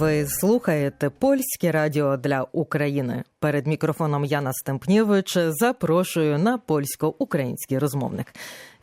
Ви слухаєте польське радіо для України. Перед мікрофоном Яна Стемпнєвич запрошую на польсько-український розмовник.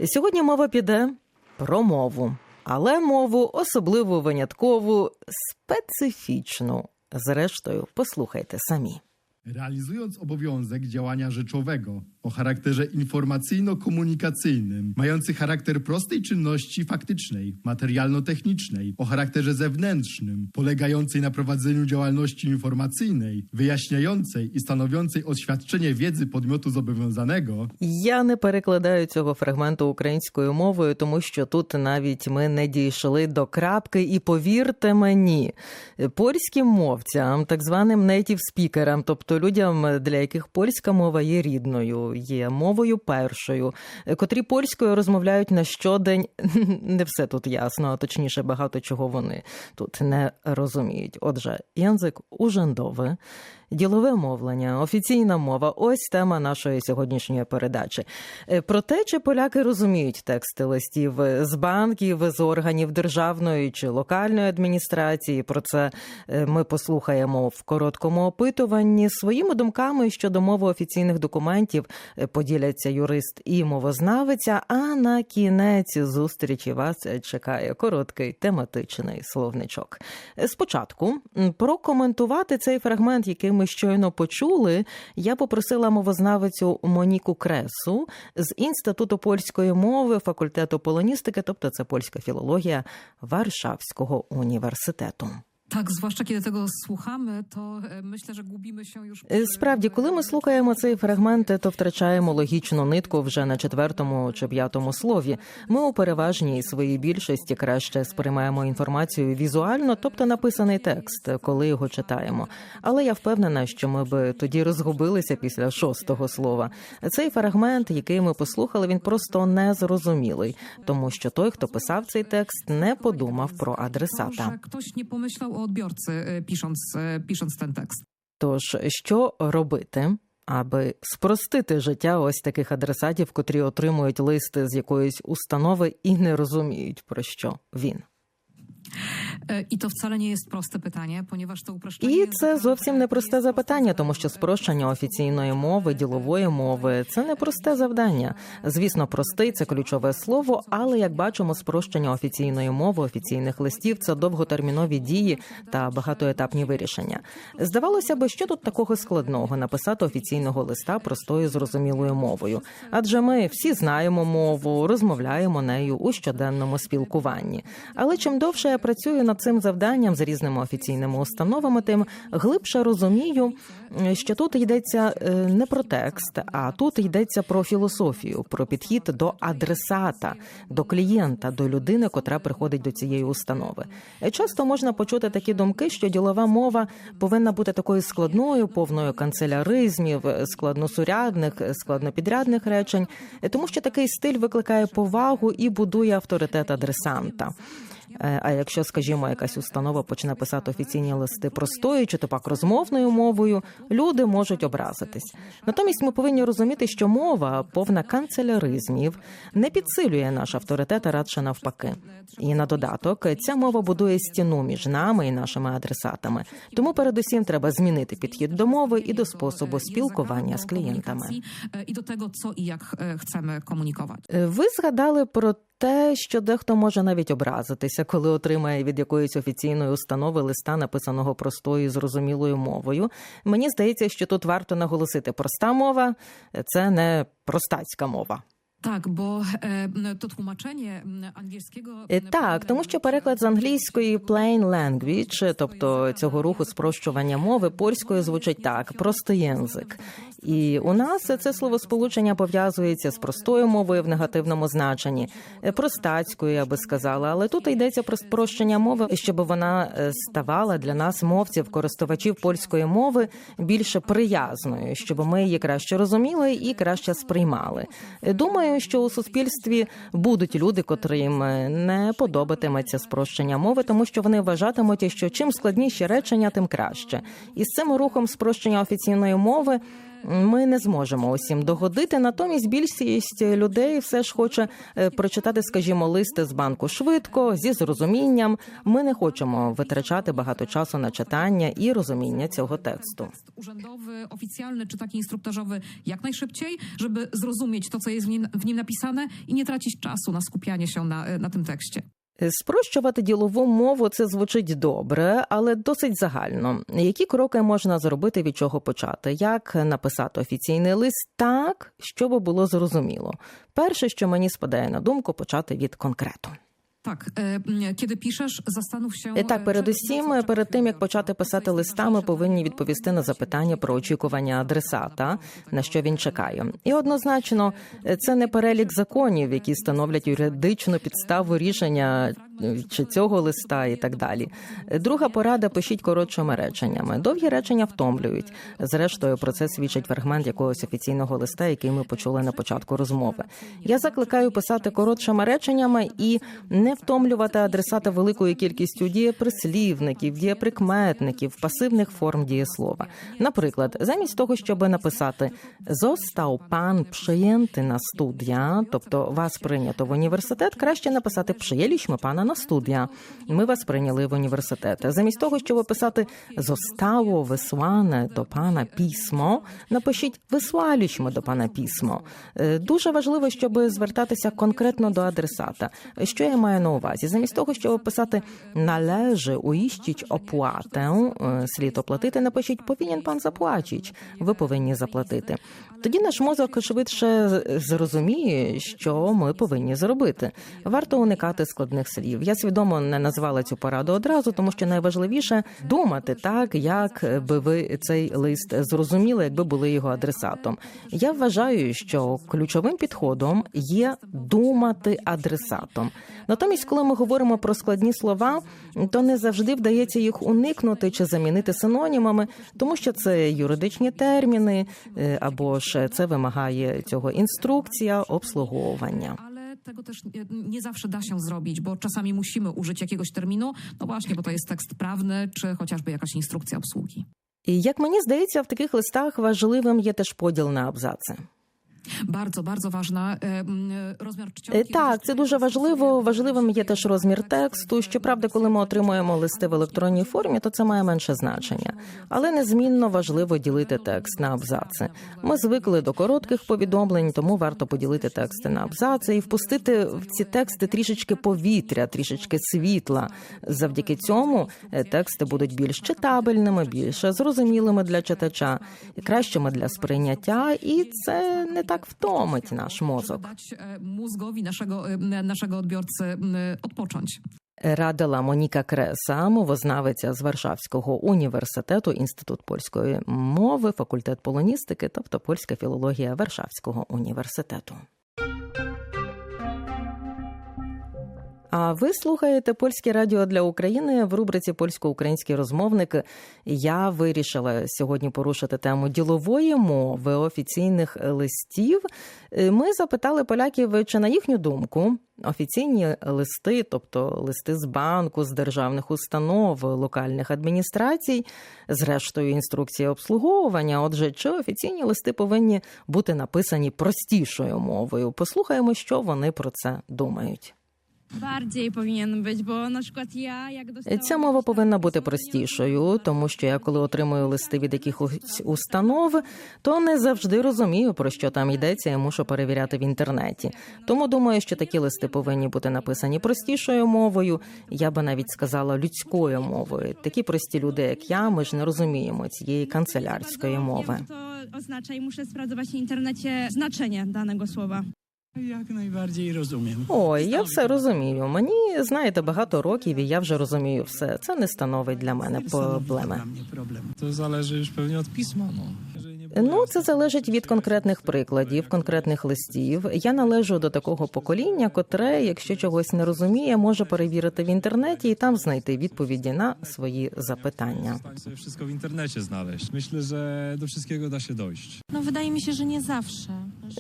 Сьогодні мова піде про мову, але мову особливу виняткову, специфічну. Зрештою, послухайте самі. Realizując obowiązek działania rzeczowego o charakterze informacyjno-komunikacyjnym, mający charakter prostej czynności faktycznej, materialno-technicznej, o charakterze zewnętrznym, polegającej na prowadzeniu działalności informacyjnej, wyjaśniającej i stanowiącej oświadczenie wiedzy podmiotu zobowiązanego, Я не перекладаю цього фрагменту українською мовою, тому що тут навіть ми не дійшли до крапки. І повірте мені, польським мовцям, так званим native спікерам, тобто людям, для яких польська мова є рідною, є мовою першою, котрі польською розмовляють на щодень. Не все тут ясно, а точніше, багато чого вони тут не розуміють. Отже, язик ужендовий. Ділове мовлення, офіційна мова ось тема нашої сьогоднішньої передачі. Е, Про те, чи поляки розуміють тексти листів з банків, з органів державної чи локальної адміністрації. Про це е, ми послухаємо в короткому опитуванні. Своїми думками щодо мови офіційних документів е, поділяться юрист і мовознавиця. А на кінець зустрічі вас чекає короткий тематичний словничок. Е, Спочатку прокоментувати цей фрагмент, який ми щойно почули, я попросила мовознавицю Моніку Кресу з інституту польської мови факультету полоністики, тобто це польська філологія Варшавського університету. Zwłaszcza kiedy tego słuchamy, to e, myślę, że gubimy się już. Справді, коли ми слухаємо цей фрагмент, то втрачаємо логічну нитку вже на четвертому чи п'ятому слові. Ми у переважній своїй більшості краще сприймаємо інформацію візуально, тобто написаний текст, коли його читаємо. Але я впевнена, що ми би тоді розгубилися після шостого слова. Цей фрагмент, який ми послухали, він просто незрозумілий, тому що той, хто писав цей текст, не подумав про адресата. Nie pomyślał o odbiorcy, pisząc, pisząc ten tekst. Тож, що робити, аби спростити життя ось таких адресатів, котрі отримують листи з якоїсь установи і не розуміють, про що він? To wcale nie jest proste pytanie, ponieważ to uproszczenie. І це зовсім не просте запитання, тому що спрощення офіційної мови, ділової мови це не просте завдання. Звісно, простий це ключове слово, але як бачимо, спрощення офіційної мови, офіційних листів це довготермінові дії та багатоетапні вирішення. Здавалося би, що тут такого складного написати офіційного листа простою зрозумілою мовою, адже ми всі знаємо мову, розмовляємо нею у щоденному спілкуванні. Але чим довше працюю над цим завданням з різними офіційними установами, тим глибше розумію, що тут йдеться е, не про текст, а тут йдеться про філософію, про підхід до адресата, до клієнта, до людини, котра приходить до цієї установи. Е, Часто можна почути такі думки, що ділова мова повинна бути такою складною, повною канцеляризмів, складносурядних, складнопідрядних речень, е, тому що такий стиль викликає повагу і будує авторитет адресанта. Е, А якщо, скажімо, якась установа почне писати офіційні листи простою чи то пак розмовною мовою, люди можуть образитись. Натомість ми повинні розуміти, що мова, повна канцеляризмів, не підсилює наш авторитет, а радше навпаки. І на додаток ця мова будує стіну між нами і нашими адресатами. Тому, передусім, треба змінити підхід до мови і до способу спілкування з клієнтами. I do tego, co i jak e, chcemy komunikować. Е, Ви згадали про те, що дехто може навіть образитися, коли отримає від якоїсь офіційної установи листа, написаного простою і зрозумілою мовою. Мені здається, що тут варто наголосити, проста мова це не простацька мова. Tak, bo e, to tłumaczenie m, angielskiego. Е, Так, тому що переклад з англійської plain language, тобто цього руху спрощування мови, польською звучить так: простий язик. І у нас це словосполучення пов'язується з простою мовою в негативному значенні, е, простацькою, я би сказала. Але тут йдеться про спрощення мови, щоб вона е, ставала для нас, мовців, користувачів польської мови, більше приязною, щоб ми її краще розуміли і краще сприймали. Е, Думаю, що у суспільстві будуть люди, котрим не подобатиметься спрощення мови, тому що вони вважатимуть, що чим складніші речення, тим краще. І з цим рухом спрощення офіційної мови Ми не зможемо усім догодити. Натомість більшість людей все ж хоче е, прочитати, скажімо, листи з банку швидко, зі зрозумінням. Ми не хочемо витрачати багато часу на читання і розуміння цього тексту. Urzędowy, oficjalny czy taki instruktażowy jak najszybciej, żeby zrozumieć to, co jest w nim, w nim napisane i nie tracić czasu na skupianie się. Спрощувати ділову мову це звучить добре, але досить загально. Які кроки можна зробити, від чого почати? Як написати офіційний лист так, щоб було зрозуміло? Перше, що мені спадає на думку, почати від конкрету. Tak, kiedy piszesz, zastanów się... Так, передусім, перед тим як почати писати листа, ми повинні відповісти на запитання про очікування адресата, на що він чекає. І однозначно, це не перелік законів, які становлять юридичну підставу рішення е, чи цього листа, і так далі. Друга порада: пишіть коротшими реченнями. Довгі речення втомлюють. Зрештою, про це свідчить фрагмент якогось офіційного листа, який ми почули на початку розмови. Я закликаю писати коротшими реченнями і не втомлювати адресата великою кількістю дієприслівників, дієприкметників, пасивних форм дієслова. Наприклад, замість того, щоб написати «Зостав пан przyjęty на студія, тобто вас прийнято в університет, краще написати «Przyjęliśmy пана на студія. Ми вас прийняли в університет. Замість того, щоб писати «Зостало вислане до пана письмо», напишіть «Вислалічмо до пана письмо». Е, Дуже важливо, щоб звертатися конкретно до адресата. Що я маю на увазі? Замість того, щоб писати належи уїщить оплатę, е, слід оплатити, напишіть повинен пан заплачить. Ви повинні заплатити. Тоді наш мозок швидше зрозуміє, що ми повинні зробити. Варто уникати складних слів. Я свідомо не назвала цю пораду одразу, тому що найважливіше думати так, як би ви цей лист зрозуміли, якби були його адресатом. Я вважаю, що ключовим підходом є думати адресатом. Натомість, коли ми говоримо про складні слова, то не завжди вдається їх уникнути чи замінити синонімами, тому що це юридичні терміни, е, або ж це wymagає цього інструкція обслуговування. Ale tego też nie, nie zawsze da się zrobić, bo czasami musimy użyć jakiegoś terminu, no właśnie, bo to jest tekst prawny, czy chociażby jakaś instrukcja obsługi. І як мені здається, в таких листах важливим є теж поділ на абзаци. Bardzo, bardzo ważna. e, m, Rozmiar Е. Так, це дуже важливо. Важливим є теж розмір тексту. Щоправда, коли ми отримуємо листи в електронній формі, то це має менше значення. Але незмінно важливо ділити текст на абзаци. Ми звикли до коротких повідомлень, тому варто поділити тексти на абзаци і впустити в ці тексти трішечки повітря, трішечки світла. Завдяки цьому е, тексти будуть більш читабельними, більш зрозумілими для читача, кращими для сприйняття, і це не так втомить наш мозок. Dać e, mózgowi naszego, e, naszego odbiorcy odpocząć. Радила Моніка Креса, мовознавиця з Варшавського університету, інститут польської мови, факультет полоністики, тобто польська філологія Варшавського університету. А ви слухаєте польське радіо для України в рубриці Польсько-український розмовник. Я вирішила сьогодні порушити тему ділової мови офіційних листів. Е, Ми запитали поляків, чи на їхню думку офіційні листи, тобто листи з банку, з державних установ, локальних адміністрацій, зрештою інструкції обслуговування. Отже, чи офіційні листи повинні бути написані простішою мовою? Послухаємо, що вони про це думають. Bardziej powinien być, bo na przykład ja jak dostałam... Ця мова повинна бути простішою, тому що я, коли отримую листи від якихось установ, то не завжди розумію, про що там йдеться, і мушу перевіряти в інтернеті. Тому думаю, що такі листи повинні бути написані простішою мовою. Я би навіть сказала людською мовою. Такі прості люди, як я, ми ж не розуміємо цієї канцелярської мови. to oznacza i muszę sprawdzać w internecie znaczenie danego słowa. Jak najbardziej rozumiem. Ой, я все розумію. Мені знаєте багато років, і я вже розумію все. Це не становить для мене проблеми. pewnie od pisma. No. Jeżeli nie Ну, це залежить від конкретних прикладів, конкретних листів. Я належу до такого покоління, котре, якщо чогось не розуміє, може перевірити в інтернеті і там знайти відповіді на свої запитання. w stanie sobie wszystko w internecie znaleźć. Myślę, że do wszystkiego da się dojść. No wydaje mi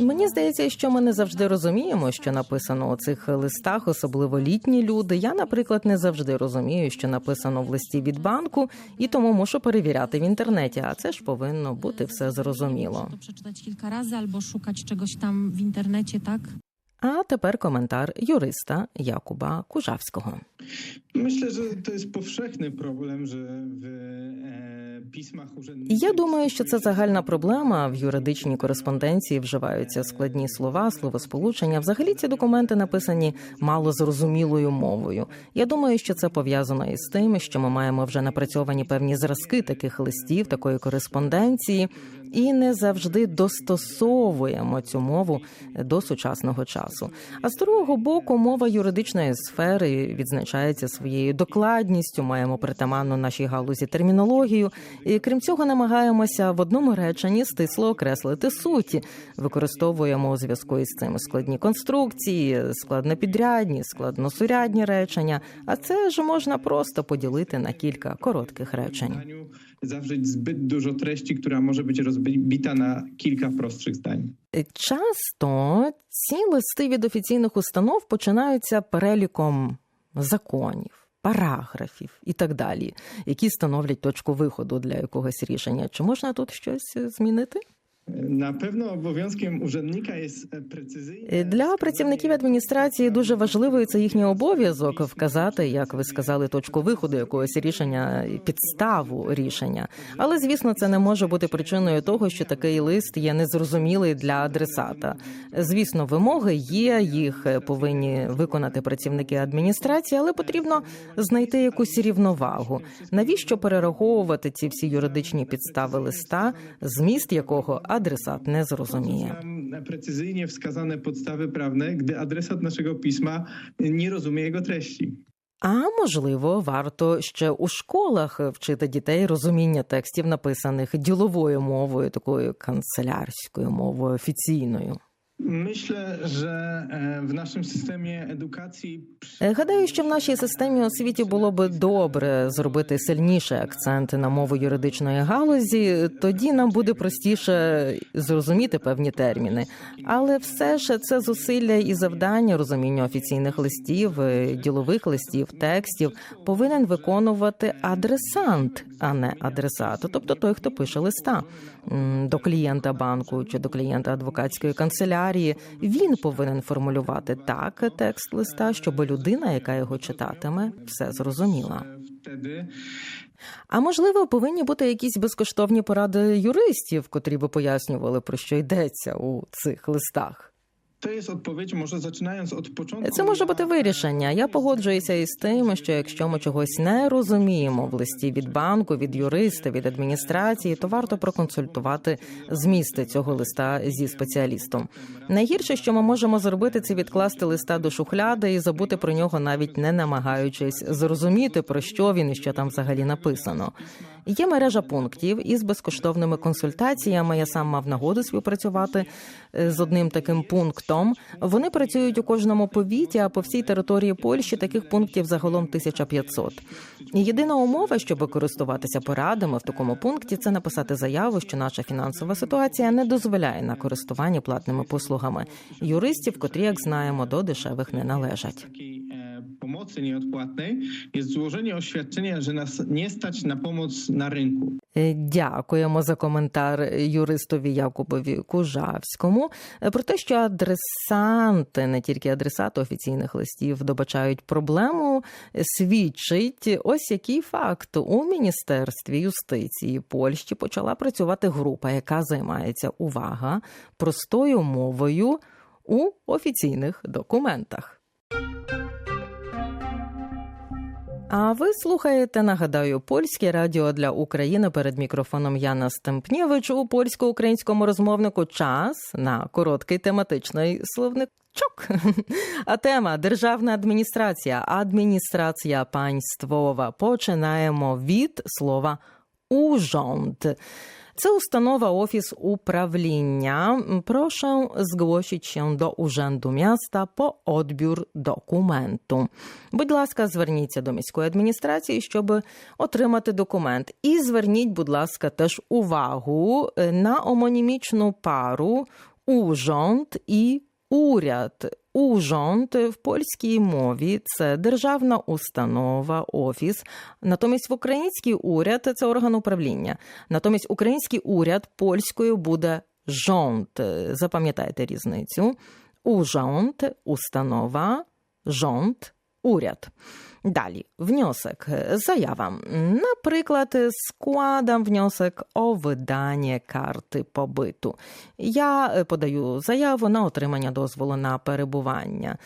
Мені здається, що ми не завжди розуміємо, що написано у цих листах, особливо літні люди. Я, наприклад, не завжди розумію, що написано в листі від банку, і тому мушу перевіряти в інтернеті. А це ж повинно бути все зрозуміло. зрозуміло. кілька разів або шукати чогось там в інтернеті, так. А тепер коментар юриста Якуба Кужавського. Myślę, że to jest powszechny problem, że w e, pismach urzędniczych... Я думаю, що це загальна проблема. В юридичній кореспонденції вживаються складні слова, словосполучення. Взагалі ці документи написані мало зрозумілою мовою. Я думаю, що це пов'язано із тим, що ми маємо вже напрацьовані певні зразки таких листів, такої кореспонденції, і не завжди достосовуємо цю мову до сучасного часу. А з другого боку, мова юридичної сфери відзначається своєю докладністю. Маємо притаманну нашій галузі термінологію, і крім цього, намагаємося в одному реченні стисло окреслити суті. Використовуємо у зв'язку із цим складні конструкції, складнопідрядні, складносурядні речення. А це ж можна просто поділити на кілька коротких речень. Zawrzeć zbyt dużo treści, która może być rozbita na kilka prostszych zdań. Часто ці листи від офіційних установ починаються переліком законів, параграфів і так далі, які становлять точку виходу для якогось рішення. Чи можна тут щось змінити? Na pewno obowiązkiem urzędnika jest e. Для працівників адміністрації дуже важливий це їхній обов'язок вказати, як ви сказали, точку виходу якогось рішення, підставу рішення. Але звісно, це не може бути причиною того, що такий лист є незрозумілий для адресата. Звісно, вимоги є, їх повинні виконати працівники адміністрації, але потрібно знайти якусь рівновагу. Навіщо перераховувати ці всі юридичні підстави листа, зміст якого адресат не зрозуміє. Tam precyzyjnie wskazane podstawy prawne, gdy adresat naszego pisma nie rozumie jego treści. А можливо, варто ще у школах вчити дітей розуміння текстів, написаних діловою мовою, такою канцелярською мовою офіційною. Myślę, że e, w naszym systemie edukacji Е, Гадаю, що в нашій системі освіті було би добре зробити сильніший акцент на мову юридичної галузі. Тоді нам буде простіше зрозуміти певні терміни. Але все ж це зусилля і завдання розуміння офіційних листів, е, ділових листів, текстів повинен виконувати адресант, а не адресат, тобто той, хто пише листа до клієнта банку чи до клієнта адвокатської канцелярії. Він повинен формулювати так текст листа, щоб людина, яка його читатиме, все зрозуміла. А можливо, повинні бути якісь безкоштовні поради юристів, котрі би пояснювали про що йдеться у цих листах. Це може бути вирішення. Я погоджуюся із тим, що якщо ми чогось не розуміємо в листі від банку, від юриста, від адміністрації, то варто проконсультувати змісти цього листа зі спеціалістом. Найгірше, що ми можемо зробити, це відкласти листа до шухляди і забути про нього, навіть не намагаючись зрозуміти про що він і що там взагалі написано. Є мережа пунктів із безкоштовними консультаціями. Я сам мав нагоду співпрацювати з одним таким пунктом. Вони працюють у кожному повіті, а по всій території Польщі таких пунктів загалом 1500. І єдина умова, щоб користуватися порадами в такому пункті, це написати заяву, що наша фінансова ситуація не дозволяє на користування платними послугами юристів, котрі, як знаємо, до дешевих не належать. Pomocy nieodpłatnej jest złożenie oświadczenia, że nas nie stać na pomoc na rynku. Дякуємо за коментар юристові Якубові Кужавському про те, що адресанти, не тільки адресати офіційних листів, добачають проблему, свідчить ось який факт у міністерстві юстиції Польщі почала працювати група, яка займається увага простою мовою у офіційних документах. А ви слухаєте, нагадаю, польське радіо для України перед мікрофоном Яна Стемпнєвич у польсько-українському розмовнику. Час на короткий тематичний словничок. А тема державна адміністрація, адміністрація панствова. Починаємо від слова урząd. Це установа офіс управління. Proszę zgłosić się do Urzędu Miasta po odbiór dokumentu. Будь ласка, зверніться до міської адміністрації, щоб отримати документ. І зверніть, будь ласка, теж увагу на омонімічну пару урząd і уряд. Урząd в польській мові це державна установа, офіс. Натомість в український уряд це орган управління. Натомість український уряд польською буде жонт. Запам'ятайте різницю. Урząd – установа, rząd – уряд. Dali, wniosek, zajawa. Na przykład składam o wydanie karty pobytu. Я подаю заяву на отримання дозволу на перебування.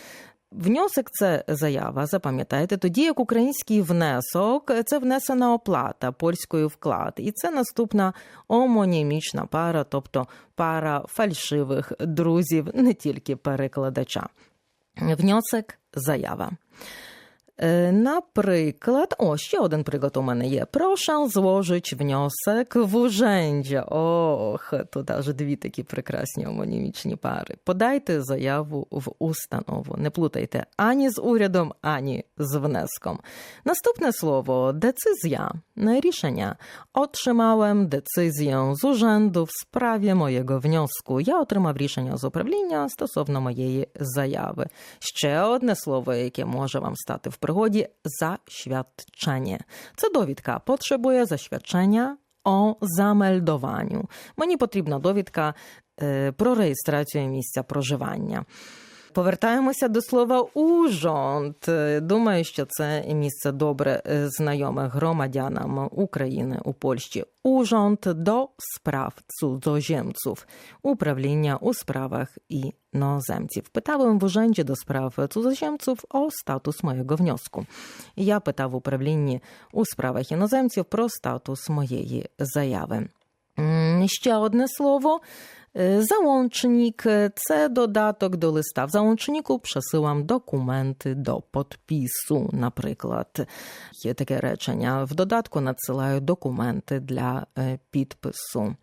Внесок це заява, запам'ятайте, тоді як український внесок це внесена оплата польською вклад, і це наступна омонімічна пара, тобто пара фальшивих друзів, не тільки перекладача. Внесок заява. Е, Наприклад, о, ще один приклад у мене є. Прошу зложить внесок в уrzędzie. Ох, тут аж дві такі прекрасні омонімічні пари. Подайте заяву в установу. Не плутайте ані з урядом, ані з внеском. Наступне слово децизja, рішення. Otrzymałem decyzję z urzędu w sprawie mojego wniosku. Я отримав рішення з управління стосовно моєї заяви. Ще одне слово, яке може вам стати в пригоді zaświadczenie. Це довідка. Потребує zaświadczenia o zameldowaniu. Мені потрібна довідка е, про реєстрацію місця проживання. Повертаємося до слова «ужонт». Думаю, що це місце добре е, знайоме громадянам України у Польщі. Ужонт до справ цудзоземців. Управління у справах іноземців. Питałem w urzędzie do spraw cudzoziemców o status mojego wniosku. Я питав в управлінні у справах іноземців про статус моєї заяви. Ще одне слово. Е, Załącznik – це додаток до листа. В załączniku przesyłam документи до підпису, наприклад. Є таке речення. В додатку надсилаю документи для е, підпису.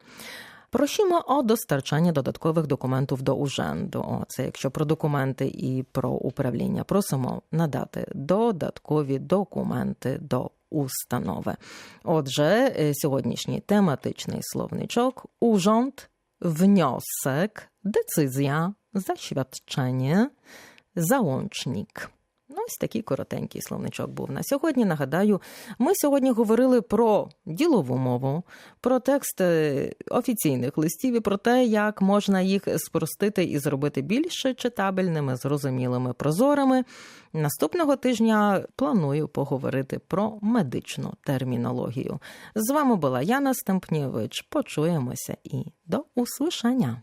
Prosimy o dostarczanie dodatkowych dokumentów do urzędu. O, це якщо про документи і про управління. Просимо надати додаткові документи до установи. Отже, е, сьогоднішній тематичний словничок урząd, wniosek, decyzja, zaświadczenie, załącznik. Ось такий коротенький словничок був на сьогодні. Нагадаю, ми сьогодні говорили про ділову мову, про тексти офіційних листів і про те, як можна їх спростити і зробити більш читабельними, зрозумілими, прозорими. Наступного тижня планую поговорити про медичну термінологію. З вами була Яна Стемпнєвич. Почуємося і до услышання.